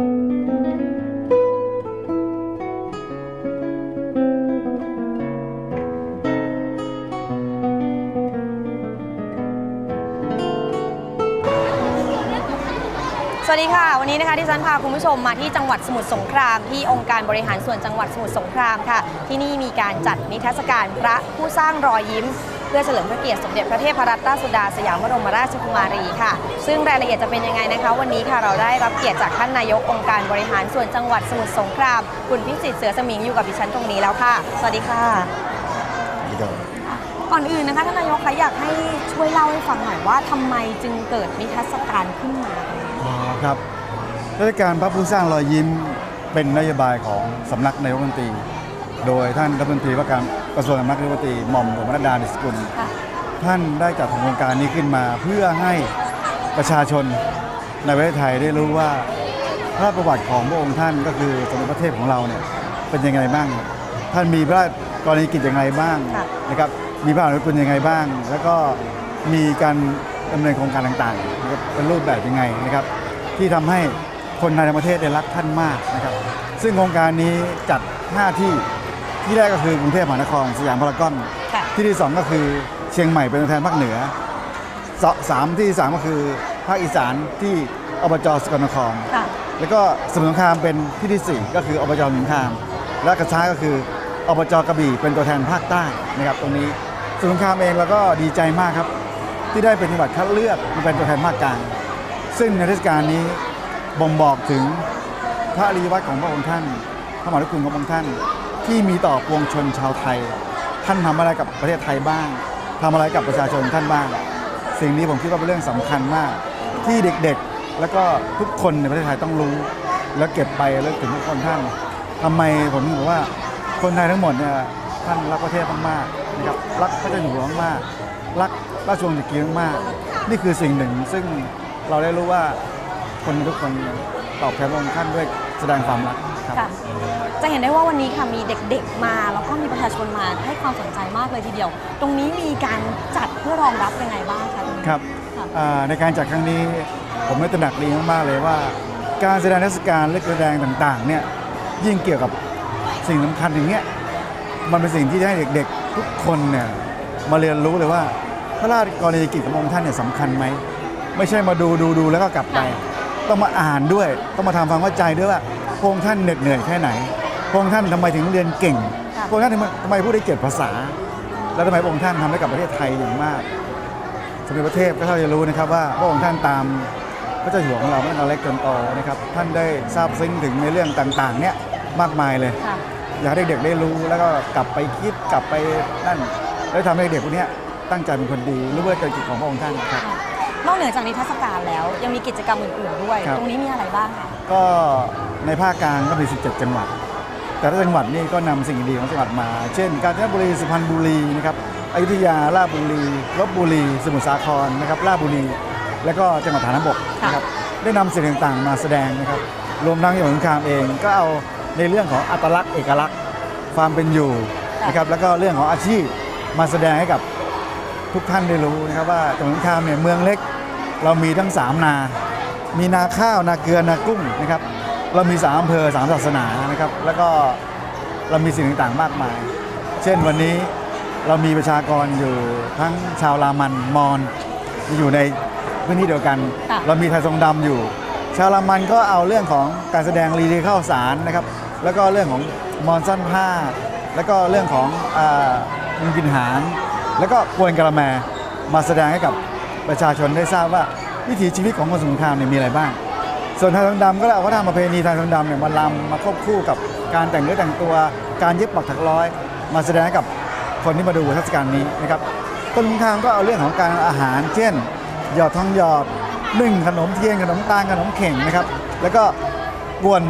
สวัสดีค่ะ วันนี้นะคะที่ฉันพาคุณผู้ชมมาที่จังหวัดสมุทรสงคราม ที่องค์การบริหารส่วนจังหวัดสมุทรสงครามค่ะ ที่นี่มีการจัดนิทรรศการพระผู้สร้างรอยยิ้ม เพื่อเฉลิมพระเกียรติสมเด็จพระเทพรัตนราชสุดาสยามบรมราชกุมารีค่ะ ซึ่งรายละเอียดจะเป็นยังไงนะคะ วันนี้ค่ะเราได้รับเกียรติจากท่านนายกองค์การบริหารส่วนจังหวัดสมุทรสงครามคุณพิสิทธิ์เสือสมิงอยู่กับดิฉันตรงนี้แล้วค่ะ สวัสดีค่ะก่อนอื่นนะคะท่านนายกคะอยากให้ช่วยเล่าให้ฟังหน่อยว่าทำไมจึงเกิดนิทรรศการขึ้นมาอ๋อครับราชการพระผู้สร้างรอยยิ้มเป็นนโยบายของสำนักนายกรัฐมนตรี โดยท่านรัฐมนตรีว่าการกระทรวงสำนักนายกรัฐมนตรีหม่อมหลวงวรรณดาดิสกุลค่ะท่านได้จัดโครงการนี้ขึ้นมาเพื่อให้ประชาชนในประเทศไทยได้รู้ว่าพระประวัติของพระองค์ท่านก็คือสมเด็จพระเทพของเราเนี่ยเป็นยังไงบ้าง ท่านมีพระราชกรณียกิจยังไงบ้างค่ะนะครับ มีพระอนุคุณยังไงบ้าง แล้วก็มีการดำเนินโครงการต่างๆนะครับเป็นรูปแบบยังไงนะครับ ที่ทำให้คนในประเทศได้รักท่านมากนะครับ ซึ่งโครงการนี้จัด 5 ที่ ที่แรกก็คือกรุงเทพมหานครสยามพารากอนค่ะที่ที่สองก็คือเชียงใหม่เป็นตัวแทนภาคเหนือสสามที่สามก็คือภาคอีสานที่อบจสกลนคร ค่ะ แล้วก็สมุทรสงครามเป็นที่ที่สี่ก็คืออบจสมุทรสงคราม และกระช้ายก็คืออบจกระบี่เป็นตัวแทนภาคใต้นะครับ ตรงนี้สมุทรสงครามเองเราก็ดีใจมากครับ ที่ได้เป็นจังหวัดคัดเลือกมาเป็นตัวแทนภาคกลางซึ่งในเทศกาลนี้บ่งบอกถึงพระอริยวัตรของพระองค์ท่านพระมหากรุณของพระองค์ท่าน ที่มีต่อปวงชนชาวไทย ท่านทำอะไรกับประเทศไทยบ้างทำอะไรกับประชาชนท่านบ้าง สิ่งนี้ผมคิดว่าเป็นเรื่องสำคัญมาก ที่เด็กๆ แล้วก็ทุกคนในประเทศไทยต้องรู้ แล้วเก็บไปแล้วถึงทุกคนท่านทำไมผมถึงบอกว่าคนไทยทั้งหมดเนี่ยท่านรักประเทศมากๆนะครับรักพระเจ้าอยู่หัวมากรักราชวงศ์จักรีมากนี่คือสิ่งหนึ่งซึ่งเราได้รู้ว่าคนทุกคนตอบแทนพระองค์ท่านด้วยแสดงความรัก ครับ ค่ะ จะเห็นได้ว่าวันนี้ค่ะมีเด็กๆมา แล้วก็มีประชาชนมาให้ความสนใจมากเลยทีเดียว ตรงนี้มีการจัดเพื่อรองรับยังไงบ้างคะตรงนี้ครับค่ะอ่าในการจัดครั้งนี้ผมได้ตระหนักดีมากๆเลยว่า การแสดงเทศกาลและการแสดงต่างๆเนี่ยยิ่งเกี่ยวกับสิ่งสำคัญอย่างเงี้ยมันเป็นสิ่งที่จะให้เด็กๆ ทุกคนเนี่ยมาเรียนรู้เลยว่าพระราชกรณียกิจของพระองค์ท่านเนี่ยสำคัญไหมไม่ใช่มาดูดูดูแล้วก็กลับไป ต้องมาอ่านด้วย ต้องมาทำความเข้าใจด้วยว่า พระองค์ท่านเหน็ดเหนื่อยแค่ไหนพระองค์ท่านทำไมถึงเรียนเก่งค่ะ พระองค์ท่านทำไมทำไมพูดได้เจ็ดภาษา แล้วทำไมพระองค์ท่านทำให้กับประเทศไทยอย่างมากสมเด็จพระเทพก็เท่าจะรู้นะครับว่าพระองค์ท่านตามพระเจ้าอยู่หัวของเราตั้งแต่เล็กจนโตนะครับท่านได้ทราบซึ้งถึงในเรื่องต่างๆเนี่ยมากมายเลย ค่ะ อยากให้เด็กๆได้รู้แล้วก็กลับไปคิดกลับไปนั่น แล้วทำให้เด็กพวกเนี้ยตั้งใจเป็นคนดีรู้ว่าเกิดจิตของพระองค์ท่านครับ นอกเหนือจากนิทรรศการแล้วยังมีกิจกรรมอื่นๆด้วย ครับ ตรงนี้มีอะไรบ้างคะ ก็ ในภาคกลางก็มี 17 จังหวัด แต่ละจังหวัดนี่ก็นำสิ่งดีของจังหวัดมา เช่น กาญจนบุรี สุพรรณบุรีนะครับ อยุธยา ราชบุรี ลบบุรี สมุทรสาครนะครับ ราชบุรี และก็จังหวัดฐานบกนะครับ ได้นำสิ่งต่างๆ มาแสดงนะครับ รวมทั้งจังหวัดสงขลามเอง ก็เอาในเรื่องของอัตลักษณ์เอกลักษณ์ ความเป็นอยู่นะครับ แล้วก็เรื่องของอาชีพมาแสดงให้กับทุกท่านได้รู้นะครับว่าจังหวัดสงขลามเนี่ยเมืองเล็ก เรามีทั้งสามนา มีนาข้าว นาเกลือ นากุ้งนะครับ เรามีสามอำเภอสามศาสนานะครับ แล้วก็เรามีสิ่งต่างๆมากมาย เช่นวันนี้เรามีประชากรอยู่ทั้งชาวรามันมอญอยู่ในพื้นที่เดียวกัน ค่ะ เรามีไทยทรงดำอยู่ ชาวรามันก็เอาเรื่องของการแสดงรีดีข้าวสารนะครับ แล้วก็เรื่องของมอนซ่อนผ้า แล้วก็เรื่องของอ่ามุงกินหาง แล้วก็กวนกระแมมาแสดงให้กับประชาชนได้ทราบว่าวิถีชีวิตของคนสมุทรสงครามเนี่ยมีอะไรบ้าง ส่วนไทยทองดำก็เอาวัฒนธรรมประเพณีไทยทองดำเนี่ยมาลำมาควบคู่กับการแต่งเนื้อแต่งตัวการเย็บปักถักร้อย มาแสดงให้กับคนที่มาดูเทศกาลนี้นะครับคนสงครามก็เอาเรื่องของการอาหาร เช่น หยอดทองหยอดนึ่งขนมเทียนขนมตาลขนมเข่งนะครับ แล้วก็กวน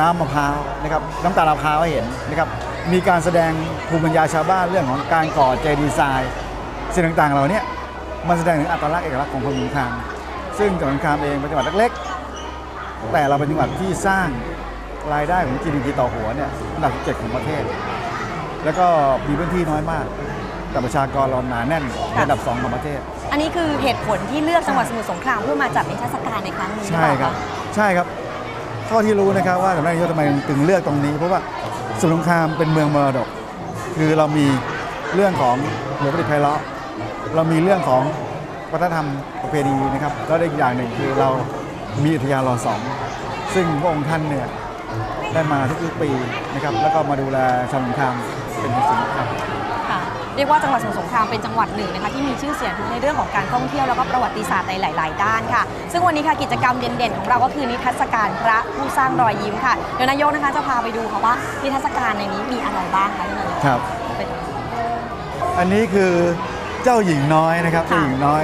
น้ำมะพร้าวนะครับน้ำตาลมะพร้าวให้เห็นนะครับมีการแสดงภูมิปัญญาชาวบ้านเรื่องของการก่อเจดีย์ทรายสิ่งต่างๆ เหล่านี้มันแสดงถึงอัตลักษณ์เอกลักษณ์ของคนสงครามซึ่งจังหวัดสงครามเองเป็นจังหวัดเล็กๆ แต่เราเป็นจังหวัดที่สร้างรายได้ของ GDP ต่อหัวเนี่ยอันดับ7ของประเทศ แล้วก็มีพื้นที่น้อยมาก แต่ประชากรเราหนาแน่นเป็นอันดับ2ของประเทศ อันนี้คือเหตุผลที่เลือกจังหวัดสมุทรสงครามเพื่อมาจัดนิทรรศการในครั้งนี้หรือใช่เปล่าะครับ ใช่ครับข้อที่รู้นะครับว่าสำนักนายกทำไมถึงเลือกตรงนี้ เพราะว่าสมุทรสงครามเป็นเมืองมรดก คือเรามีเรื่องของหลวงพ่อไพเราะเรามีเรื่องของวัฒนธรรมประเพณีนะครับแล้วอีกอย่างหนึ่งคือเรา มีอุทยานรอสองซึ่งพระองค์ท่านเนี่ยได้มาทุกๆปีนะครับ แล้วก็มาดูแลชาวสงครามเป็นอย่างสูงครับค่ะเรียกว่าจังหวัดสมุทรสงครามเป็นจังหวัดหนึ่งนะคะที่มีชื่อเสียงทั้งในเรื่องของการท่องเที่ยวแล้วก็ประวัติศาสตร์ในหลาย ๆ ด้านค่ะ ซึ่งวันนี้ค่ะกิจกรรมเด่น ๆ ของเราก็คือนิทรรศการพระผู้สร้างรอยยิ้มค่ะเดี๋ยวนายกนะคะจะพาไปดูค่ะว่านิทรรศการในนี้มีอะไรบ้างคะท่านนายกครับเป็นอันนี้คือเจ้าหญิงน้อยนะครับค่ะเจ้าหญิงน้อย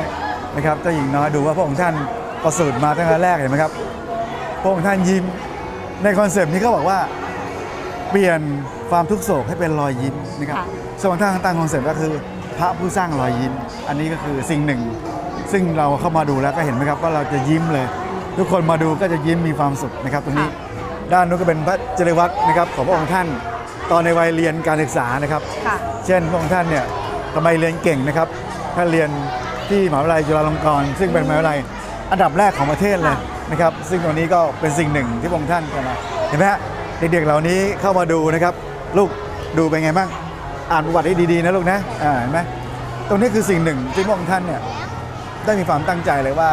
นะครับเจ้าหญิงน้อยดูว่าพระองค์ท่าน ประสูติมาตั้งแต่แรกเห็นไหมครับพระองค์ท่านยิ้มในคอนเซปต์นี้เขาบอกว่าเปลี่ยนความทุกข์โศกให้เป็นรอยยิ้มนะครับค่ะส่วนท่านตั้งคอนเซปต์ก็คือ พระผู้สร้างรอยยิ้ม อันนี้ก็คือสิ่งหนึ่ง ซึ่งเราเข้ามาดูแล้วก็เห็นไหมครับว่าเราจะยิ้มเลย ทุกคนมาดูก็จะยิ้มมีความสุขนะครับตรงนี้ด้านนู้นก็เป็นพระเจริญวัตรนะครับของพระองค์ท่านตอนในวัยเรียนการศึกษานะครับ ค่ะ เช่นพระองค์ท่านเนี่ยทำไมเรียนเก่งนะครับท่านเรียนที่มหาวิทยาลัยจุฬาลงกรณ์ซึ่งเป็นมหาวิทยาลัย อันดับแรกของประเทศเลยค่ะนะครับ ซึ่งตรงนี้ก็เป็นสิ่งหนึ่งที่พระองค์ท่านทำมาเห็นไหมฮะเด็กๆเหล่านี้เข้ามาดูนะครับ ลูกดูเป็นไงบ้างอ่านประวัติให้ดีๆนะลูกนะอ่าเห็นไหมตรงนี้คือสิ่งหนึ่งที่พระองค์ท่านเนี่ยได้มีความตั้งใจเลยว่า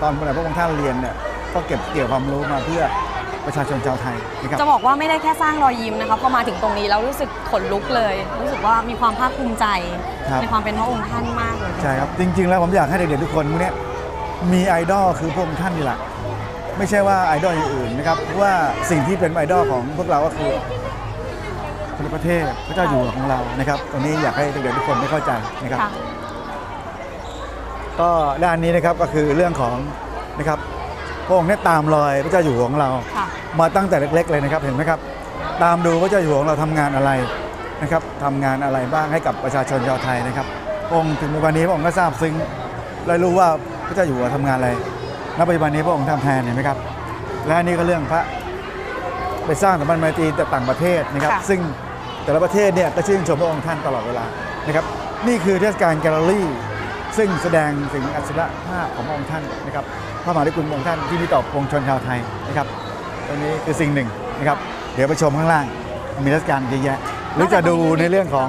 ตอนเมื่อพระองค์ท่านเรียนเนี่ยก็เก็บเกี่ยวความรู้มาเพื่อประชาชนชาวไทยนะครับจะบอกว่าไม่ได้แค่สร้างรอยยิ้มนะคะพอมาถึงตรงนี้แล้วรู้สึกขนลุกเลย รู้สึกว่ามีความภาคภูมิใจครับในความเป็นพระองค์ท่านมากเลยใช่ครับจริง ๆ แล้วผมอยากให้เด็กๆทุกคนพวกเนี้ย มีไอดอลคือพระองค์ท่านนี่แหละไม่ใช่ว่าไอดอลอย่างอื่นนะครับเพราะว่าสิ่งที่เป็นไอดอลของพวกเราก็คือคนประเทศพระเจ้าอยู่หัวของเรานะครับตรงนี้อยากให้เด็กๆทุกคนได้เข้าใจนะครับ ค่ะ ก็ด้านนี้นะครับก็คือเรื่องของนะครับพระองค์เนี่ยตามรอยพระเจ้าอยู่หัวของเรา ค่ะ มาตั้งแต่เล็ก ๆ เลยนะครับเห็นไหมครับ ตามดูพระเจ้าอยู่หัวของเราทำงานอะไรนะครับทำงานอะไรบ้างให้กับประชาชนชาวไทยนะครับพระองค์ถึงวันนี้พระองค์ก็ทราบซึ้งและรู้ว่า พระเจ้าอยู่หัวทำงานอะไรณปัจจุบันนี้พระองค์ทำแทนเห็นไหมครับ และอันนี้ก็เรื่องพระไปสร้างสัมพันธ์ไมตรีแต่ต่างประเทศนะครับ ค่ะ ซึ่งแต่ละประเทศเนี่ยก็ชื่นชมพระองค์ท่านตลอดเวลานะครับนี่คือเทศกาลแกลเลอรี่ซึ่งแสดงถึงอัจฉริยภาพของพระองค์ท่านนะครับพระมหากรุณพระองค์ท่านที่มีต่อปวงชนชาวไทยนะครับตรงนี้คือสิ่งหนึ่งนะครับ เดี๋ยวไปชมข้างล่างมีเทศกาลเยอะแยะหรือจะดูในเรื่องของ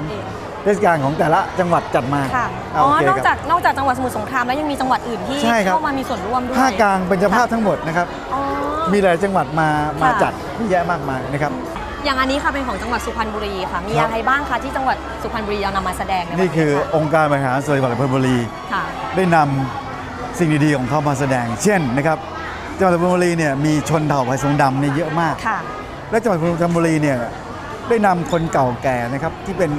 เทศกาลของแต่ละจังหวัดจัดมาค่ะอ่าอ๋อโอเคนอกคจารับกนอกจากจังหวัดสมุทรสงครามแล้วยังมีจังหวัดอื่นที่ใช่ครับเข้ามามีส่วนร่วมด้วยภาคกลางเป็นเจ้าภาพทั้งหมดนะครับอ๋อมีหลายจังหวัดมามาค่ะจัดเยอะแยะมากมายนะครับอย่างอันนี้ค่ะเป็นของจังหวัดสุพรรณบุรีค่ะมีครับอะไรบ้างคะที่จังหวัดสุพรรณบุรีเรานำมาแสดงในวันนี่คือค่ะองค์การบริหารส่วนจังหวัดสุพรรณบุรีค่ะได้นำสิ่งดีๆของเขามาแสดง เช่นนะครับจังหวัดสุพรรณบุรีเนี่ยมีชนเผ่าไทยทรงดำเนี่ยเยอะมากค่ะและจังหวัดสุพรรณบุรีเนี่ยได้นำคนเก่าแก่นะครับที่เป็น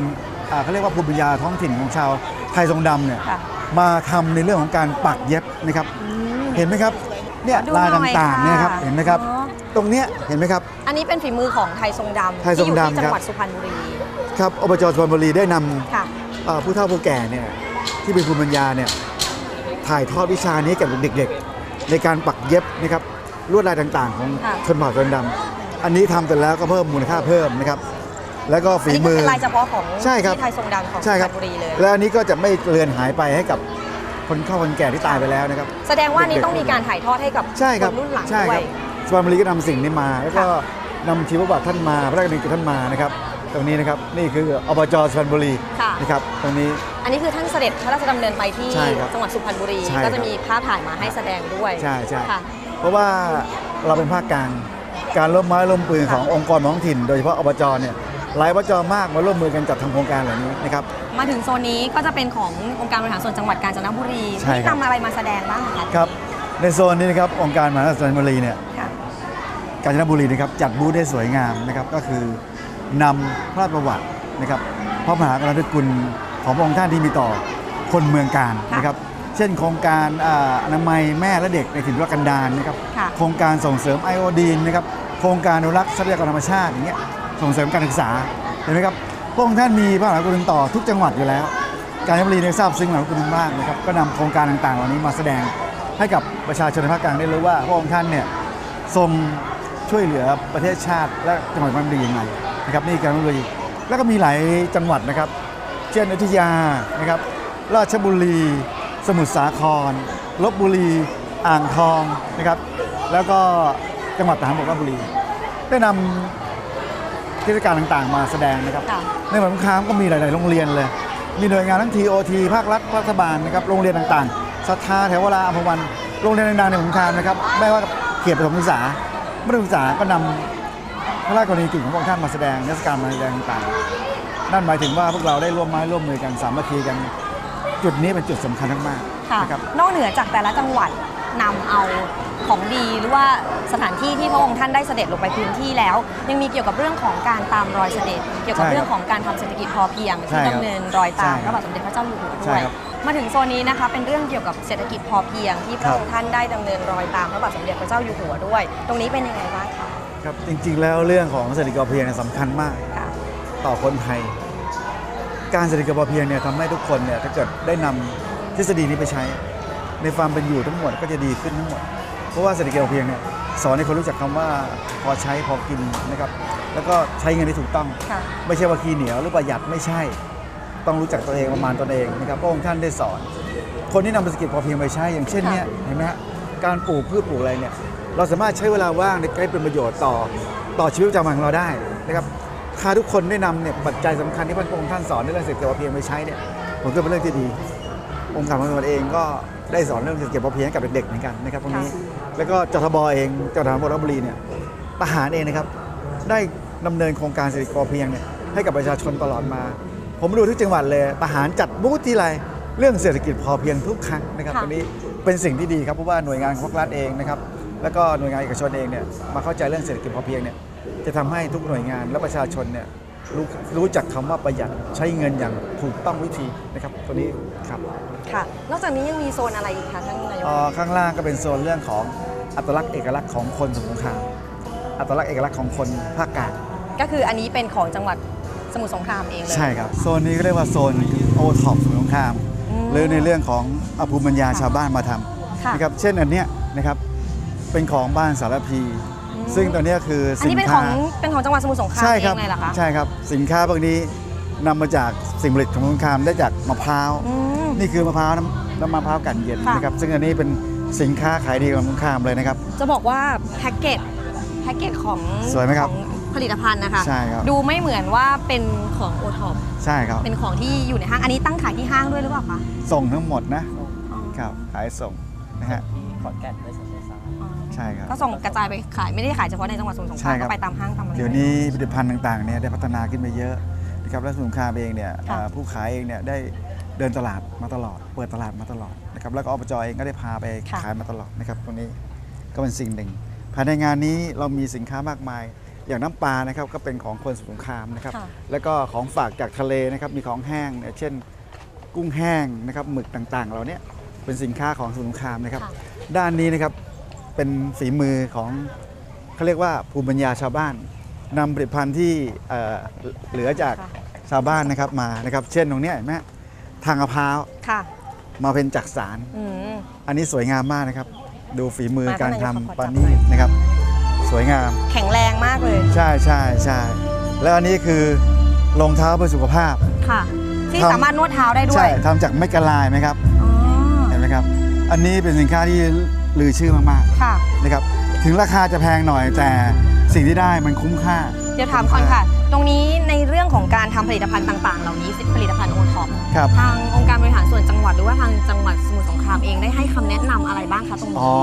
อ่าเขาเรียกว่าภูมิปัญญาท้องถิ่นของชาวไทยทรงดำเนี่ยค่ะมาทำในเรื่องของการปักเย็บนะครับ อืม เห็นไหมครับเนี่ยดูลายหน่อยต่างๆค่ะเนี่ยครับเห็นไหมครับอ๋อตรงเนี้ยเห็นไหมครับ อันนี้เป็นฝีมือของไทยทรงดำไทยทรงดำที่อยู่ที่จัครับ งหวัดสุพรรณบุรีครับอบจสุพรรณบุรีได้นำ ค่ะอ่าผู้เฒ่าผู้แก่เนี่ยที่เป็นภูมิปัญญาเนี่ยถ่ายทอดวิชานี้ให้กับเด็กๆ ในการปักเย็บนะครับลวดลายต่างๆ ของค่ะ ชนเผ่าชนดำอันนี้ทำเสร็จแล้วก็เพิ่มมูลค่าเพิ่มนะครับ แล้วก็อันฝีนี้ก็มือเป็นลายเฉพาะของใช่ครับที่ไทยทรงดำของสุใช่พครรัรณบุรีเลย และอันนี้ก็จะไม่เลือนหายไปให้กับคนเข้าคนแก่ที่ตายไปแล้วนะครับ แสดงว่านี่เด็กๆต้องมีการถ่ายทอดให้กับใช่ครับนรุ่นหลังใช่ด้ควรัย บสุพรรณบุรีก็นำสิ่งนี้มา แล้วก็นำชีวประวัติท่านมาพระราชดำเนินกิจท่านมานะครับ ตรงนี้นะครับนี่คืออบจสุพรรณบุรีค่ะ นะครับตรงนี้ อันนี้คือท่านเสด็จพระราชดำเนินไปที่ใช่ครับจังหวัดสุพรรณบุรี ใช่ครับก็จะมีภาพถ่ายมาให้แสดงด้วยใช่ใช่ ค่ะ เพราะว่าเราเป็นภาคกลาง การร่วมไม้ร่วมปืนขององค์กรท้องถิ่น โดยเฉพาะอบจเนี่ย หลายอบจมากมาร่วมมือกันจัดทำโครงการเหล่านี้นะครับ มาถึงโซนนี้ก็จะเป็นขององค์การบริหารส่วนจังหวัดกาญจนบุรีใช่ที่ครับนำอะไรมาแสดงบ้างคะครับในโซนนี้นะครับองค์การมหาวิทยาลัยบุรีเนี่ย ค่ะ กาญจนบุรีนะครับจัดบูธได้สวยงามนะครับก็คือนำพระราชประวัตินะครับพระมหากรุณาธิคุณของพระองค์ท่านที่มีต่อคนเมืองการค่ะนะครับเช่นโครงการอ่าอนามัยแม่และเด็กในถิ่นทุรกันดารนะครับค่ะ โครงการส่งเสริมไอโอดีนนะครับโครงการอนุรักษ์ทรัพยากรธรรมชาติอย่างเงี้ย ส่งเสริมการศึกษาเห็นไหมครับพระองค์ท่านมีพระมหากรุณต่อทุกจังหวัดอยู่แล้ว การบุรีเนี่ยทราบซึ้งมหากรุณาธิคุณมากนะครับก็นำโครงการต่างๆ เหล่านี้มาแสดงให้กับประชาชนในภาคกลางได้รู้ว่าพระองค์ท่านเนี่ยทรงช่วยเหลือประเทศชาติและจังหวัดมันดียังไงนะครับนี่การบุรีแล้วก็มีหลายจังหวัดนะครับ เช่นอยุธยานะครับราชบุรี สมุทรสาครลบบุรีอ่างทองนะครับ แล้วก็จังหวัดทหารบกราชบุรี ได้นำ เทศกาลต่างๆ มาแสดงนะครับ ค่ะ ในหมวดสงครามก็มีหลาย ๆ โรงเรียนเลย มีหน่วยงานทั้ง TOT ภาครัฐรัฐบาลนะครับ โรงเรียนต่างๆศรัทธาแถวเวลาอภวัน โรงเรียนดังๆในหมวดสงครามนะครับ ไม่ว่าเขตประถมศึกษามัธยมศึกษาก็นำพระราชกรณียกิจของพระองค์ท่านมาแสดงเทศกาลมาแสดงต่างๆ นั่นหมายถึงว่าพวกเราได้ร่วมไม้ร่วมมือกันสามัคคีกัน จุดนี้เป็นจุดสำคัญมากค่ะๆนะครับ นอกเหนือจากแต่ละจังหวัดนำเอาของดีหรือว่า สถานที่ที่พระองค์ท่านได้เสด็จลงไปพื้นที่แล้ว ยังมีเกี่ยวกับเรื่องของการตามรอยเสด็จ เกี่ยวกับใช่ครับเรื่องของการทำเศรษฐกิจพอเพียงใช่ที่ครับดำเนินรอยตามใช่พครับระบาทสมเด็จพระเจ้าอยู่หัวใช่ด้วยครับมาถึงโซนนี้นะคะเป็นเรื่องเกี่ยวกับเศรษฐกิจพอเพียง ที่พระองค์ท่านได้ดำเนินรอยตามพระบาทสมเด็จพระเจ้าอยู่หัวด้วย ตรงนี้เป็นยังไงบ้างคะครับจริงๆ แล้วเรื่องของเศรษฐกิจพอเพียงเนี่ยสำคัญมากค่ะต่อคนไทย การเศรษฐกิจพอเพียงเนี่ยทำให้ทุกคนเนี่ยถ้าเกิดได้นำทฤษฎีนี้ไปใช้ ในความเป็นอยู่ทั้งหมดก็จะดีขึ้นทั้งหมด เพราะว่าเศรษฐกิจพอเพียงเนี่ย สอนให้คนรู้จักคำว่าพอใช้พอกินนะครับ แล้วก็ใช้เงินที่ถูกต้องค่ะไม่ใช่ว่าขี้เหนียวหรือประหยัดไม่ใช่ ต้องรู้จักตัวเองประมาณตนเองนะครับพระองค์ท่านได้สอน คนที่นำเศรษฐกิจพอเพียงไปใช้อย่างเช่นเนี่ยเห็นไหมฮะการปลูกพืชปลูกอะไรเนี่ยเราสามารถใช้เวลาว่างในการให้เป็นประโยชน์ต่อต่อชีวิตประจำวันของเราได้นะครับถ้าทุกคนได้นำเนี่ยปัจจัยสำคัญที่พระองค์ท่านสอนในเรื่องเศรษฐกิจพอเพียงไปใช้เนี่ยผมก็เป็นเรื่องที่ดี องค์การบริหารเองก็ได้สอนเรื่องเศรษฐกิจพอเพียงให้กับเด็กๆเหมือนกันนะครับตรงนี้ค่ะ แล้วก็จทบเองจทหารบกราชบุรีเนี่ยทหารเองนะครับ ได้ดำเนินโครงการเศรษฐกิจพอเพียงเนี่ยให้กับประชาชนตลอดมา ผมดูทุกจังหวัดเลยทหารจัดบูธที่ไรเรื่องเศรษฐกิจพอเพียงทุกครั้งนะครับค่ะตรงนี้เป็นสิ่งที่ดีครับเพราะว่าหน่วยงานของรัฐเองนะครับแล้วก็หน่วยงานเอกชนเองเนี่ยมาเข้าใจเรื่องเศรษฐกิจพอเพียงเนี่ยจะทำให้ทุกหน่วยงานและประชาชนเนี่ยรู้รู้จักคำว่าประหยัดใช้เงินอย่างถูกต้องวิธีนะครับตัวนี้ครับค่ะนอกจากนี้ยังมีโซนอะไรอีกคะท่านนายกเอ่อข้างล่างก็เป็นโซนเรื่องของ อัตลักษณ์เอกลักษณ์ของคนสมุทรสงครามอัตลักษณ์เอกลักษณ์ของคนภาคกลางก็คืออันนี้เป็นของจังหวัดสมุทรสงครามเองเลย ใช่ครับ โซนนี้ก็เรียกว่าโซนโอท็อปสมุทรสงคราม อืมหรือในเรื่องของอภูมิปัญญาค่ะชาวบ้านมาทค่ะำนะครับเช่นอันเนี้ยนะครับเป็นของบ้านสารพี อืม ซึ่งตัวเนี้ยคืออันสินี้นเป็นขค้าองเป็นของจังหวัดสมุทรสงครามใช่เอครับงเลยเหรอคะใช่ครับสินค้าพวกนี้นำมาจากสิ่งผลิตของสงครามได้จากมะพร้าว อืม นี่คือมะพร้าวน้ำน้ำมะพร้าวกันเย็นค่ะ นะครับซึ่งอันนี้เป็น สินค้าขายดีของสงครามเลยนะครับ จะบอกว่าแพ็กเกจแพ็กเกจของสวยไหมครับของผลิตภัณฑ์นะคะ ใช่ครับ ดูไม่เหมือนว่าเป็นของโอท็อปใช่ครับ เป็นของที่อยู่ในห้าง อันนี้ตั้งขายที่ห้างด้วยหรือเปล่าคะ ส่งทั้งหมดนะอ๋อครับ ขายส่งนะฮะขอนแก่นด้วยสายสายอ๋อใช่ครับ ก็ส่งกระจายไปขาย ไม่ได้ขายเฉพาะในจังหวัดสมุทรสงคใช่รามครัก็บไปตามห้างตามอะไร เดี๋ยวนี้ผลิตภัณฑ์ต่างๆเนี่ยได้พัฒนาขึ้นไปเยอะนะครับ และสงครามเองเนี่ยค่ะอ่าผู้ขายเองเนี่ยได้เดินตลาดมาตลอด เปิดตลาดมาตลอด นะครับแล้วก็อบจเองก็ได้พาไปขายมาตลอดนะครับตรงนี้ก็เป็นสิ่งหนึ่ง ภายในงานนี้เรามีสินค้ามากมาย อย่างน้ำปลานะครับก็เป็นของคนสมุทรสงครามนะครับ ค่ะ แล้วก็ของฝากจากทะเลนะครับมีของแห้งเนี่ยเช่น กุ้งแห้งนะครับหมึกต่างๆเราเนี่ยเป็นสินค้าของสมุทรสงครามนะครับ ค่ะ ด้านนี้นะครับเป็นฝีมือของเขาเรียกว่าภูมิปัญญาชาวบ้านนำผลิตภัณฑ์ที่เอ่อเหลือจากค่ะ ชาวบ้านนะครับมานะครับ เช่นตรงเนี้ยเห็นไหมทางมะพร้าว ค่ะ มาเป็นจักสารอืม อันนี้สวยงามมากนะครับ ดูฝีมือมาการข้างในขอทำจับปานีหน่อยตนะครับ สวยงาม แข็งแรงมากเลยใช่ใช่ใช่แล้วอันนี้คือรองเท้าเพื่อสุขภาพ ค่ะ ที่ทำ สามารถนวดเท้าได้ด้วใช่ยทำจากไม้กะลายไหมครับอ๋อเห็นไหมครับ อันนี้เป็นสินค้าที่ลือชื่อมากค่ะ ๆนะครับ ถึงราคาจะแพงหน่อยแต่สิ่งที่ได้มันคุ้มค่า เดี๋ยวถามก่อนค่ะ ตรงนี้ในเรื่องของการทำผลิตภัณฑ์ต่างๆ เหล่านี้ผลิตภัณฑ์โอท็อปครับทางองค์การบริหารส่วนจังหวัดหรือว่าทางจังหวัดสมุทรสงครามเองได้ให้คำแนะนำอะไรบ้างคะตรงนี้อ๋อ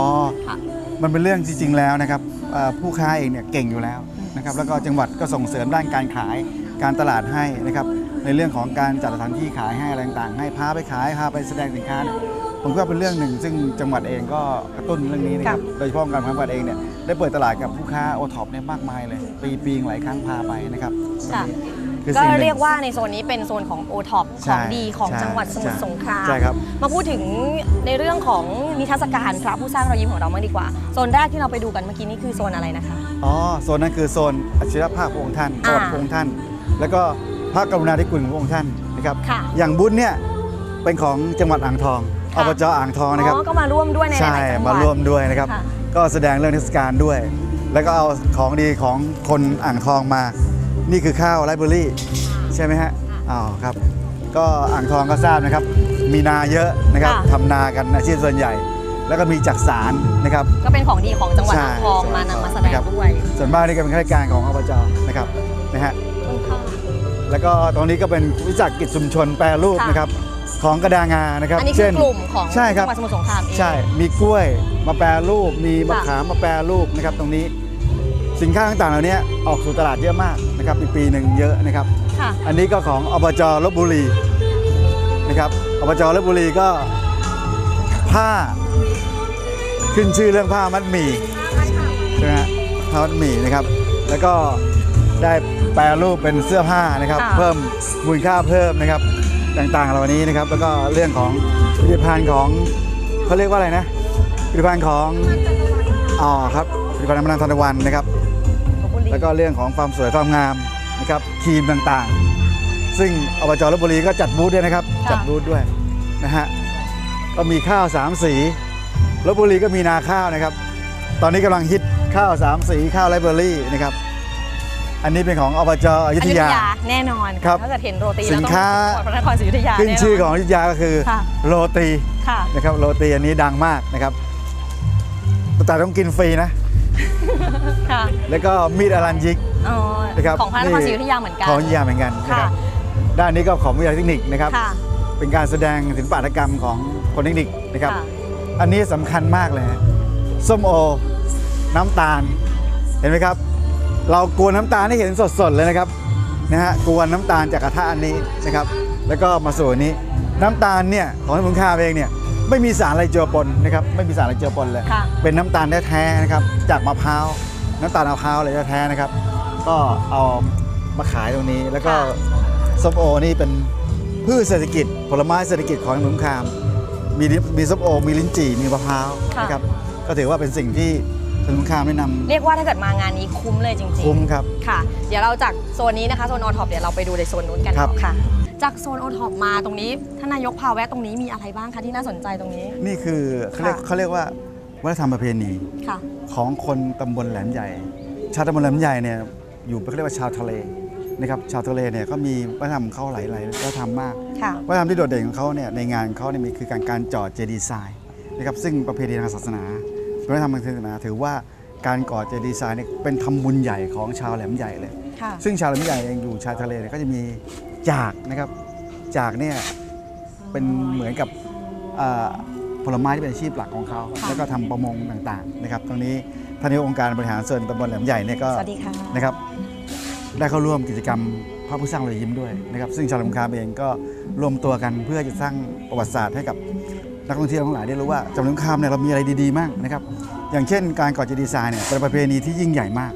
ค่ะมันเป็นเรื่องจริงๆแล้วนะครับเอ่อผู้ค้าเองเนี่ยเก่งอยู่แล้วนะครับแล้วก็จังหวัดก็ส่งเสริมด้านการขายการตลาดให้นะครับในเรื่องของการจัดสถานที่ขายให้อะไรต่างๆให้พาไปขายพาไปแสดงสินค้าเนี่ยผมก็ว่าเป็นเรื่องหนึ่ง ซึ่งจังหวัดเองก็กระตุ้นเรื่องนี้นะครับโดยเฉพาะการจังหวัดเองเนี่ย ได้เปิดตลาดกับผู้ค้าโอท็อปเนี่ยมากมายเลย ปีปีๆหลายครั้งพาไปนะครับค่ะคือก็สิ่งหนึ่งเรียกว่าในโซนนี้เป็นโซนของโอท็อปขใช่องดีของใช่จังหวัดสมุทรสงครามใช่ครับมาพูดถึงในเรื่องของนิทรรศการพระผู้สร้างรอยยิ้มของเราบ้างดีกว่า โซนแรกที่เราไปดูกันเมื่อกี้นี่คือโซนอะไรนะคะอ๋อโซนนั้นคือโซนอัจฉริยภาพพระองค์ท่านประวัติอ่าพระองค์ท่าน แล้วก็พระกรุณาธิคุณของพระองค์ท่านนะครับค่ะอย่างบุญเนี่ยเป็นของจังหวัดอ่างทองค่ะอบจอ่างทองนะครับอ๋อก็มาร่วมด้วยในหใช่ลายๆจังหวัมาดร่วมด้วยนะครับค่ะ ก็แสดงเรื่องเทศกาลด้วย แล้วก็เอาของดีของคนอ่างทองมา นี่คือข้าวไรเบอรี่ใช่ไหมฮะอ๋อครับ ก็อ่างทองก็ทราบนะครับ มีนาเยอะนะครับค่ะ ทำนากันอาชีพส่วนใหญ่ แล้วก็มีจักสารนะครับ ก็เป็นของดีของจังหวัดใช่อ่างทองมานำมาแสดงนะครับ ด้วยส่วนมากนี่ก็เป็นข้าราชการของอบจนะครับนะฮะค่ะแล้วก็ตรงนี้ก็เป็นวิสาหกิจชุมชนแปรรูปค่ะนะครับ ของกระดางานะครับอันนี้คืเช่อนกลุ่มของใช่ครับจังหวัดสมุทรสงครามเองใช่ มีกล้วยมาแปรรูป มีมะค่ะขามมาแปรรูปนะครับตรงนี้สินค้าต่างๆเหล่านี้ออกสู่ตลาดเยอะมากนะครับปีปีหนึ่งเยอะนะครับค่ะอันนี้ก็ของอบจลบบุรีนะครับอบจลบบุรีก็ผ้า ขึ้นชื่อเรื่องผ้ามัดหมี่ใช่ไหมฮะผ้ามัดหมี่นะครับ แล้วก็ได้แปรรูปเป็นเสื้อผ้านะครับค่ะเพิ่มมูลค่าเพิ่มนะครับ ต่างๆ เหล่านี้นะครับ แล้วก็เรื่องของผลิตภัณฑ์ของเขาเรียกว่าอะไรนะผลิตภัณฑ์ของอ๋อครับผลิตภัณฑ์น้ำมันทานตะวันนะครับลพบุรีแล้วก็เรื่องของความสวยความงามนะครับครีมต่างๆ ซึ่งอบจลบบุรีก็จัดบูธด้วยนะครับค่ะจัดบูธด้วยนะฮะก็มีข้าวสามสีลบบุรีก็มีนาข้าวนะครับ ตอนนี้กำลังฮิตข้าวสามสีข้าวไรเบอรี่นะครับ อันนี้เป็นของอบจอยุธยาแน่นอนครัค่ะบถ้าเกิดเห็นโรตีสิแล้วนต้องค้าจังหวัดพระนครศรีอยุธยาขึ้นแน่นอนชื่อของอยุธยาก็คือค่ะโรตีค่ะนะครับโรตีอันนี้ดังมากนะครับแต่ต้องกินฟรีนะค่ะแล้วก็มีดอลันยิกอ๋อนะครับของพระนครศรีอยุธยาเหมือนกันของอยุธยาเหมือนกันนะค่ะครับด้านนี้ก็ของวิทยาลัยเทคนิคนะครับค่ะเป็นการแสดงศิลปะหัตถกรรมของคนเทคนิคนะครับค่ะอันนี้สำคัญมากเลยฮะส้มโอน้ำตาลเห็นไหมครับ เรากวนน้ำตาลให้เห็นสดๆเลยนะครับนะฮะกวนน้ำตาลจากกระทะอันนี้นะครับ แล้วก็มาสู่อันนี้น้ำตาลเนี่ยของสมุนไพรเองเนี่ยไม่มีสารอะไรเจือปนนะครับไม่มีสารอะไรเจือปนเลยค่ะเป็นน้ำตาลแท้ๆนะครับจากมะพร้าวน้ำตาลมะพร้าวเลยแท้ๆนะครับ ก็เอามาขายตรงนี้แล้วก็ค่ะส้มโอนี่เป็นพืชเศรษฐกิจ ผลไม้เศรษฐกิจของสมุนไพรมีลิ้นมีส้มโอมีลิ้นจี่มีมะพร้าวค่ะนะครับก็ถือว่าเป็นสิ่งที่ สมุนไพรได้นำเรียกว่าถ้าเกิดมางานนี้คุ้มเลยจริงๆคุ้มครับค่ะ เดี๋ยวเราจากโซนนี้นะคะโซนโอท็อปเดี๋ยวเราไปดูในโซนนู้นกันครับ ค่ะ จากโซนโอท็อปมาตรงนี้ท่านนายกพาแวะตรงนี้มีอะไรบ้างคะที่น่าสนใจตรงนี้ นี่คือเขาเรียกค่ะ เขาเรียกว่าวัฒนธรรมประเพณีค่ะ ของคนตำบลแหลมใหญ่ ชาวตำบลแหลมใหญ่เนี่ยอยู่เขาเรียกว่าชาวทะเลนะครับชาวทะเลเนี่ยก็มีวัฒนธรรมเขาหลายๆวัฒนธรรมมาก ค่ะ วัฒนธรรมที่โดดเด่นของเขาเนี่ยในงานเขาเนี่ยมีคือการการจอดเจดีย์ทรายนะครับซึ่งประเพณีทางศาสนา เป็นวัฒนธรรมทางศาสนาถือว่าการก่อเจดีย์ทรายเนี่ยเป็นทำบุญใหญ่ของชาวแหลมใหญ่เลยค่ะซึ่งชาวแหลมใหญ่เองอยู่ชายทะเลเนี่ยก็จะมีจากนะครับ จากเนี่ยเป็นเหมือนกับอ่าผลไม้ที่เป็นอาชีพหลักของเขาค่ะแล้วก็ทำประมงต่างๆนะครับ ตรงนี้ท่านนายกองค์การบริหารส่วนตำบลแหลมใหญ่เนี่ยก็สวัสดีค่ะนะครับได้เข้าร่วมกิจกรรมพระผู้สร้างรอยยิ้มด้วยนะครับ ซึ่งชาวลำคามเองก็รวมตัวกันเพื่อจะสร้างประวัติศาสตร์ให้กับ นักท่องเที่ยวทั้งหลายได้รู้ว่าจังหวัดลำคามเนี่ยเรามีอะไรดีๆมากนะครับอย่างเช่น การก่อเจดีย์ทรายเนี่ยเป็นประเพณีที่ยิ่งใหญ่มาก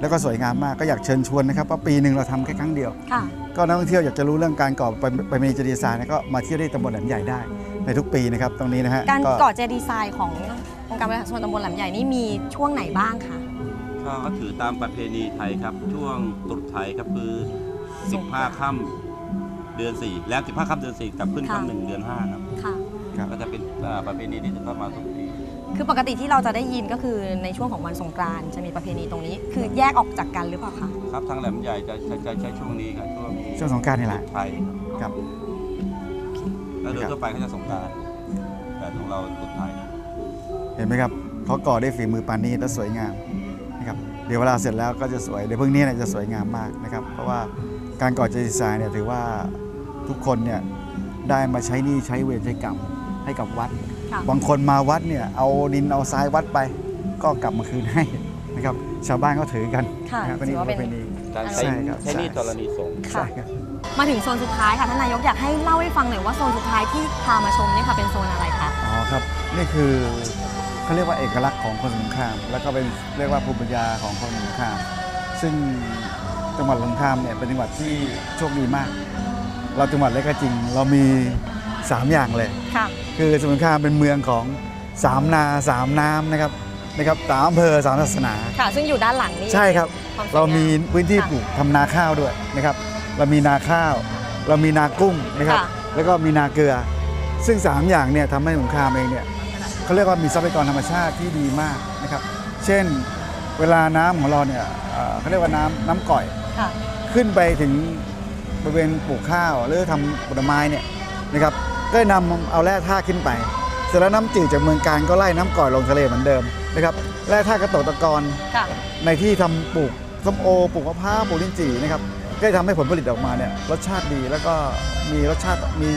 แล้วก็สวยงามมากก็อยากเชิญชวนนะครับว่าปีหนึ่งเราทำแค่ครั้งเดียว ค่ะ ก็นักท่องเที่ยวอยากจะรู้เรื่องการก่อประเพณีเจดีย์ทรายเนี่ยก็มาเที่ยวที่ตำบลแหลมใหญ่ได้ในทุกปีนะครับตรงนี้นะฮะการก่อเจดีย์ทรายขององค์การบริหารส่วนตำบลแหลมใหญ่นี่มีช่วงไหนบ้างคะก็ถือตามประเพณีไทยครับ ช่วงตรุษไทยครับคือ 15ค่ำเดือน 4 แล้ว 15ค่ำเดือน 4 กับขึ้นค่ะค่ำหนึ่งเดือน5ครับ ค่ะ ครับ ก็จะเป็นอ่าประเพณีที่จะเข้ามาทุกปี คือปกติที่เราจะได้ยินก็คือในช่วงของวันสงกรานต์จะมีประเพณีตรงนี้ คือแยกออกจากกันหรือเปล่าคะ ครับทางแหลมใหญ่จะจะจะใช้ช่วงนี้ครับช่วงช่วงสงกรารนี่แหละ ไทยครับ แล้วโดยครับทั่วไปเขาจะสงกรารแต่ของเราตรุษไทยเห็นไหมครับเขาก่อด้วยฝีมือปานนี้และสวยงามนะครับเดี๋ยวเวลาเสร็จแล้วก็จะสวยเดี๋ยวพรุ่งนี้เนี่ยจะสวยงามมากนะครับเพราะว่าการก่อเจดีย์ทรายเนี่ยถือว่าทุกคนเนี่ยได้มาใช้หนี้ใช้เวรใช้กรรม ให้กับวัดค่ะบางคนมาวัดเนี่ยเอาดินเอาทรายวัดไป ก็กลับมาคืนให้นะครับ ชาวบ้านก็ถือกันค่ะนะครับถือว่าเป็นประเพณีการใช่ใช้ครับใช้หนี่ใช่ธรณีสงฆ์ค่ะใช่ครับมาถึงโซนสุดท้ายค่ะท่านนายกอยากให้เล่าให้ฟังหน่อยว่าโซนสุดท้ายที่พามาชมนี่ค่ะเป็นโซนอะไรคะอ๋อครับนี่คือเขาเรียกว่าเอกลักษณ์ของคนสมุทรสงคราม แล้วก็เป็นเรียกว่าภูมิปัญญาของคนสมุทรสงคราม ซึ่งจังหวัดสงครามเนี่ยเป็นจังหวัดที่โชคดีมาก เราจังหวัดเล็กก็จริง เรามี 3 อย่างเลย ค่ะ คือสมุทรสงครามเป็นเมืองของสามนาสามน้ำนะครับนะครับสามอำเภอสามศาสนา ค่ะ ซึ่งอยู่ด้านหลังนี่ ใช่ครับ ควสวยงเรามีพื้นที่ค่ะปลูกทำนาข้าวด้วยนะครับ เรามีนาข้าว เรามีนากุ้งนะครับ ค่ะ แล้วก็มีนาเกลือ ซึ่ง 3 อย่างเนี่ยทำให้สงครามเองเนี่ยเขาเรียกว่ามีทรัพยากรธรรมชาติที่ดีมากนะครับ เช่นเวลาน้ำของเราเนี่ยเอ่อเขาเรียกว่าน้ำน้ำก่อย ค่ะ ขึ้นไปถึงบริเวณปลูกข้าวหรือทำผลไม้เนี่ยนะครับ ก็นำเอาแร่ธาตุขึ้นไป เสร็จแล้วน้ำจืดจากเมืองการก็ไล่น้ำก่อยลงทะเลเหมือนเดิมนะครับและถ้ากระโตกตะกอนค่ะในที่ทำปลูกส้มโอปลูกมะพร้าวปลูกลิ้นจี่นะครับก็จะทำให้ผลผลิตออกมาเนี่ยรสชาติดีแล้วก็มีรสชาติมี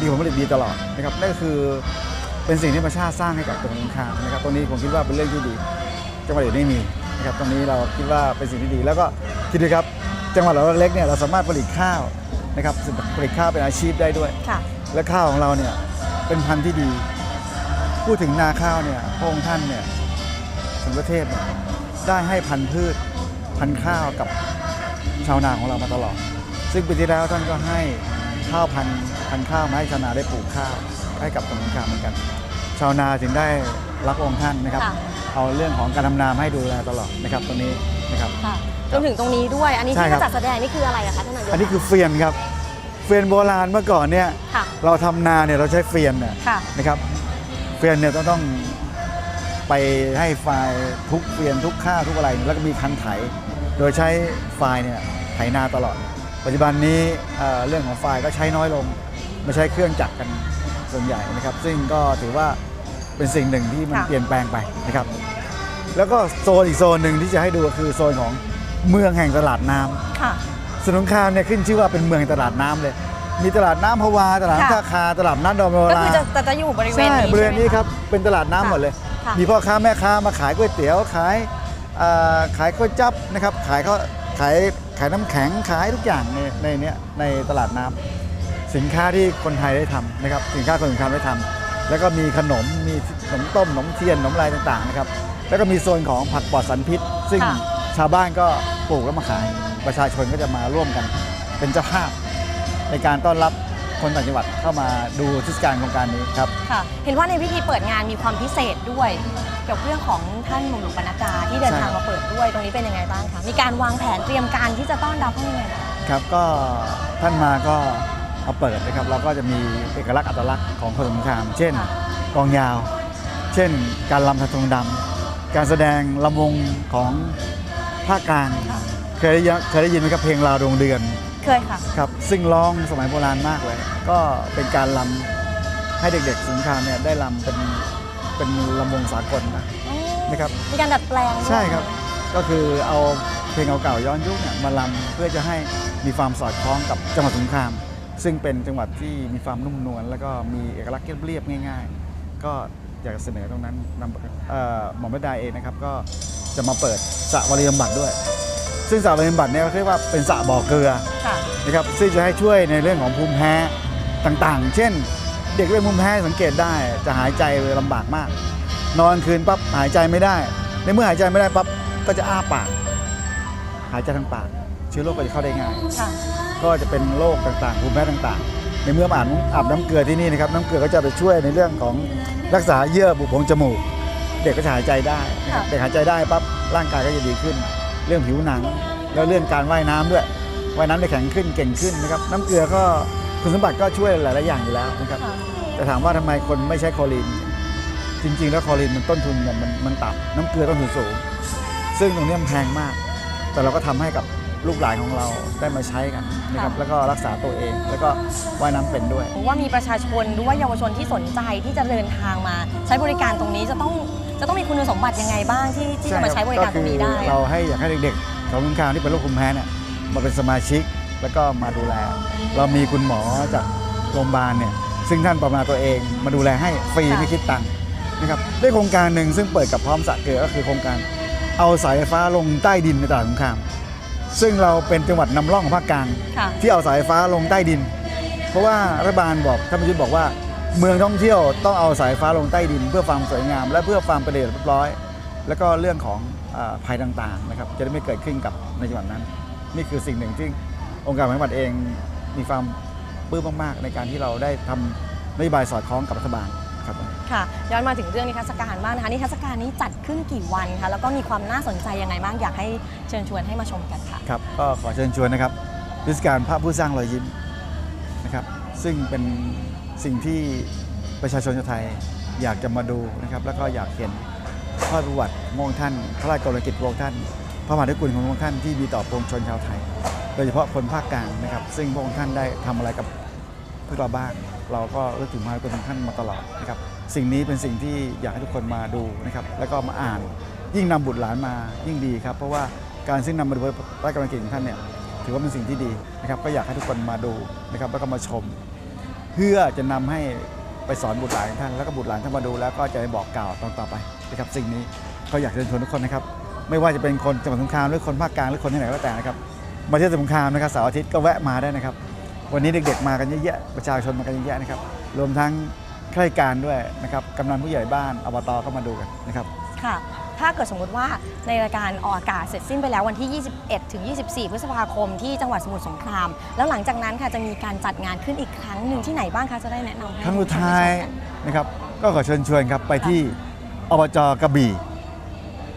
มีผลผลิตดีตลอดนะครับนั่นก็คือเป็นสิ่งที่ธรรมชาติสร้างให้กับตรงนี้ข้ามนะครับตรงนี้ผมคิดว่าเป็นเรื่องที่ดี จังหวัดอื่นไม่มีนะครับตรงนี้เราคิดว่าเป็นสิ่งที่ดี แล้วก็คิดดูครับจังหวัดเราเล็กเนี่ยเราสามารถผลิตข้าวนะครับผลิตข้าวเป็นอาชีพได้ด้วยค่ะ และข้าวของเราเนี่ยเป็นพันธุ์ที่ดี พูดถึงนาข้าวเนี่ยพระองค์ท่านเนี่ยสมเด็จพระเทพเนี่ยได้ให้พันธุ์พืชพันธุ์ข้าวกับชาวนาของเรามาตลอด ซึ่งปีที่แล้วท่านก็ให้ข้าวพันธุ์พันธุ์ข้าวมาให้ชาวนาได้ปลูกข้าวให้กับตรงข้ามเหมือนกัน ชาวนาถึงได้รักองค์ท่านนะครับค่ะเอาเรื่องของการทำนามาให้ดูแลตลอดนะครับตรงนี้นะครับ ค่ะจนถึงตรงนี้ด้วย อันนี้ใช่ที่ครับมาจัดแสดงนี่คืออะไรอะคะท่านนายกอันนี้คือเฟียนครับ เฟียนโบราณเมื่อก่อนเนี่ยค่ะ เราทำนาเนี่ยเราใช้เฟียนเนี่ยค่ะ นะครับ เฟียนเนี่ยต้องต้องไปให้ไฟล์ทุกเฟียนทุกข้าวทุกอะไร แล้วก็มีคันไถ โดยใช้ไฟล์เนี่ยไถนาตลอด ปัจจุบันนี้เอ่อเรื่องของไฟล์ก็ใช้น้อยลงไม่ใช้เครื่องจักรกันส่วนใหญ่นะครับ ซึ่งก็ถือว่าเป็นสิ่งหนึ่งที่มันค่ะ เปลี่ยนแปลงไปนะครับ แล้วก็โซนอีกโซนหนึ่งที่จะให้ดูก็คือโซนของเมืองแห่งตลาดน้ำ ค่ะ สนุนคามเนี่ยขึ้นชื่อว่าเป็นเมืองแห่งตลาดน้ำเลย มีตลาดน้ำพะวาตลาดน้ำค่ะท่าคาตลาดน้ำดอนโบก็ราคือณจะจะจะอยู่บริเวณใช่นี้บริเวณนี้ใช่ไหมะครับเป็นตลาดน้ำหมดเลยค่ะมีพ่อค้าแม่ค้ามาขายก๋วยเตี๋ยวขายเอ่อขายก๋วยจั๊บนะครับขายข้าวขายขายน้ำแข็งขายทุกอย่างในในเนี้ยในตลาดน้ำสินค้าที่คนไทยได้ทำนะครับสินค้าคนสำคัญได้ทำแล้วก็มีขนมมีขนมต้มขนมเทียนขนมอะไรต่างๆนะครับแล้วก็มีโซนของผักปลอดสารพิษ ซึ่งค่ะชาวบ้านก็ปลูกแล้วมาขาย ประชาชนก็จะมาร่วมกันเป็นเจ้าภาพ ในการต้อนรับคนต่างจังหวัดเข้ามาดูเทศกาลโครงการนี้ครับค่ะ เห็นว่าในพิธีเปิดงานมีความพิเศษด้วย เกี่ยวกับเรื่องของท่านหม่อมหลวงปนัดดาที่เดินใช่ทางมาเปิดด้วย ตรงนี้เป็นยังไงบ้างคะ มีการวางแผนเตรียมการที่จะต้อนรับท่านยังไงบ้างครับก็ท่านมาก็เอาเปิดนะครับเราก็จะมีเอกลักษณ์อัตลักษณ์ของคนสงคราม เช่นค่ะกองยาว เช่น การลำทะทงดำการแสดงลำวงของภาคกลางค่ะ เคยได้ยินเคยได้ยินไหมครับเพลงลาวดวงเดือนเคยค่ะ ครับ ซึ่งร้องสมัยโบราณมากเลย ก็เป็นการลำให้เด็กๆสงครามเนี่ยได้ลำเป็นเป็นลำวงสากลนะนะครับมีการดัดแปลงด้วยใช่ครับ ก็คือเอาเพลงเก่าๆย้อนยุคเนี่ยมาลำเพื่อจะให้มีความสอดคล้องกับจังหวัดสงขลาม ซึ่งเป็นจังหวัดที่มีความนุ่มนวลแล้วก็มีเอกลักษณ์เรียบๆง่าย ๆ ก็อยากจะเสนอตรงนั้นนำเอ่อหมอมรดาเองนะครับก็จะมาเปิดสระวรีบำบัดด้วย ซึ่งสระวรีบำบัดเนี่ยเรียกว่าเป็นสระบ่อเกลือค่ะนะครับซึ่งจะให้ช่วยในเรื่องของภูมิแพ้ต่างๆ เช่น เด็กเป็นภูมิแพ้สังเกตได้จะหายใจลำบากมาก นอนคืนปั๊บหายใจไม่ได้ ในเมื่อหายใจไม่ได้ปั๊บก็จะอ้าปาก หายใจทางปากเชื้อโรคก็จะเข้าได้ง่ายค่ะก็จะเป็นโรคต่างๆภูมิแพ้ต่างๆ ในเมื่ออาบน้ำอาบน้ำเกลือที่นี่นะครับน้ำเกลือก็จะไปช่วยในเรื่องของรักษาเยื่อบุโพรงจมูก เด็กก็จะหายใจได้นะครับค่ะเด็กหายใจได้ปั๊บร่างกายก็จะดีขึ้น เรื่องผิวหนัง แล้วเรื่องการว่ายน้ำด้วยว่ายน้ำได้แข็งขึ้นเก่งขึ้นนะครับน้ำเกลือก็คุณสมบัติก็ช่วยหลายๆอย่างอยู่แล้วนะครับค่ะแต่ถามว่าทำไมคนไม่ใช้คลอรีนจริง ๆ แล้วคลอรีนมันต้นทุนเนี่ยมันมันต่ำน้ำเกลือต้นทุนสูง ซึ่งตรงเนี้ยมันแพงมาก แต่เราก็ทำให้กับ ลูกหลานของเราได้มาใช้กันนะครับค่ะแล้วก็รักษาตัวเอง แล้วก็ว่ายน้ำเป็นด้วย ว่ามีประชาชนหรือว่าเยาวชนที่สนใจที่จะเดินทางมา ใช้บริการตรงนี้จะต้องจะต้องมีคุณสมบัติยังไงบ้างที่ที่จะมาใช้บริการตรงนี้ได้ก็คือเราให้อยากให้เด็กๆของลุงคามที่เป็นโรคภูมิแพ้เนี่ยมาเป็นสมาชิกแล้วก็มาดูแล เรามีคุณหมอจากโรงพยาบาลเนี่ยซึ่งท่านประมาณตัวเองมาดูแลให้ฟรีค่ะไม่คิดตังค์นะครับด้วยโครงการหนึ่งซึ่งเปิดกับพร้อมสระเกลือก็คือโครงการเอาสายไฟฟ้าลงใต้ดินในตลาดสงคราม ซึ่งเราเป็นจังหวัดนำร่องของภาคกลาง ค่ะ ที่เอาสายไฟฟ้าลงใต้ดิน เพราะว่ารัฐบาลบอกท่านประยุทธ์บอกว่า เมืองท่องเที่ยวต้องเอาสายฟ้าลงใต้ดิน เพื่อความสวยงาม และเพื่อความประเดียดเรียบร้อย แล้วก็เรื่องของเออภัยต่างๆนะครับจะได้ไม่เกิดขึ้นกับในจังหวัดนั้น นี่คือสิ่งหนึ่งที่องค์การบริหารจังหวัดเองมีความปลื้มมากๆ ในการที่เราได้ทำนโยบายสอดคล้องกับรัฐบาล ครับค่ะย้อนมาถึงเรื่องนิทรรศการบ้างนะคะนิทรรศการนี้จัดขึ้นกี่วันคะแล้วก็มีความน่าสนใจยังไงบ้างอยากให้เชิญชวนให้มาชมกันค่ะครับก็ขอเชิญชวนนะครับเทศกาลพระผู้สร้างรอยยิ้มนะครับซึ่งเป็นสิ่งที่ประชาชนชาวไทยอยากจะมาดูนะครับแล้วก็อยากเห็นพระประวัติของพระองค์ท่าน พระราชกรณียกิจของพระองค์ท่าน พระมหากรุณของพระองค์ท่านที่มีต่อปวงชนชาวไทย โดยเฉพาะคนภาคกลางนะครับซึ่งพระองค์ท่านได้ทำอะไรกับ เราบ้าง เราก็รู้ถึงมาเป็นท่านมาตลอดนะครับสิ่งนี้เป็นสิ่งที่อยากให้ทุกคนมาดูนะครับแล้วก็มาอ่าน ยิ่งนำบุตรหลานมายิ่งดีครับ เพราะว่าการซึ่งนำมาดูพระกำลังเก่งของท่านเนี่ยถือว่าเป็นสิ่งที่ดีนะครับก็อยากให้ทุกคนมาดูนะครับแล้วก็มาชม เพื่อจะนำให้ไปสอนบุตรหลานท่านแล้วก็บุตรหลานท่านมาดู แล้วก็จะไปบอกกล่าวตอนต่อไปนะครับสิ่งนี้ก็อยากเชิญชวนทุกคนนะครับไม่ว่าจะเป็นคนจังหวัดสงขลาหรือคนภาคกลางหรือคนที่ไหนก็แล้วแต่นะครับมาเที่ยวสงขลานะครับเสาร์อาทิตย์ก็แวะมาได้นะครับ วันนี้เด็กๆมากันเยอะแยะประชาชนมากันเยอะแยะนะครับ รวมทั้งข้าราชการด้วยนะครับกำนันผู้ใหญ่บ้านอบตก็มาดูกันนะครับค่ะถ้าเกิดสมมุติว่าในรายการออกอากาศเสร็จสิ้นไปแล้ววันที่ 21 ถึง 24 พฤษภาคมที่จังหวัดสมุทรสงคราม แล้วหลังจากนั้นค่ะจะมีการจัดงานขึ้นอีกครั้งหนึ่งที่ไหนบ้างคะจะได้แนะนำให้ครั้งสุดท้ายนะครับก็ขอเชิญชวนครับไปที่อบจกระบี่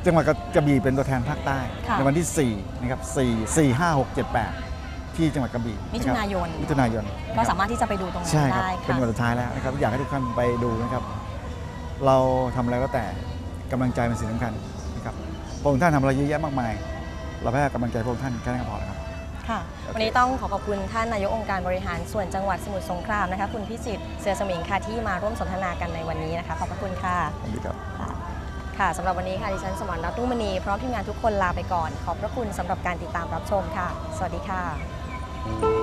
จังหวัดกระบี่เป็นตัวแทนภาคใต้ค่ะในวันที่4นะครับ4 4 5 6 7 8 ที่จังหวัดกระบี่มิถุนายน มิถุนายนก็นะครับสามารถที่จะไปดูตรงนั้ใช่นครับได้เป็นค่ะวันสุดท้ายแล้วนะครับอยากให้ทุกท่านไปดูนะครับ เราทำอะไรก็แต่กำลังใจเป็นสิ่งสำคัญนะครับพระองค์ท่านทำอะไรเยอะแยะมากมาย เราให้กำลังใจพระองค์ท่านแค่นั้นก็พอแล้วครับค่ะวันนี้ต้องขอขอบคุณท่านนายกองค์การบริหารส่วนจังหวัดสมุทรสงครามนะคะคุณพิสิทธิ์เสือสมิงค่ะที่มาร่วมสนทนากันในวันนี้นะคะขอบพระคุณค่ะสวัสดีครับค่ะสำหรับวันนี้ค่ะดิฉันสมรรัตน์รุ่งมณีพร้อมทีมงานทุกคนลาไปก่อน ขอบพระคุณสำหรับการติดตามรับชมค่ะ สวัสดีค่ะ Música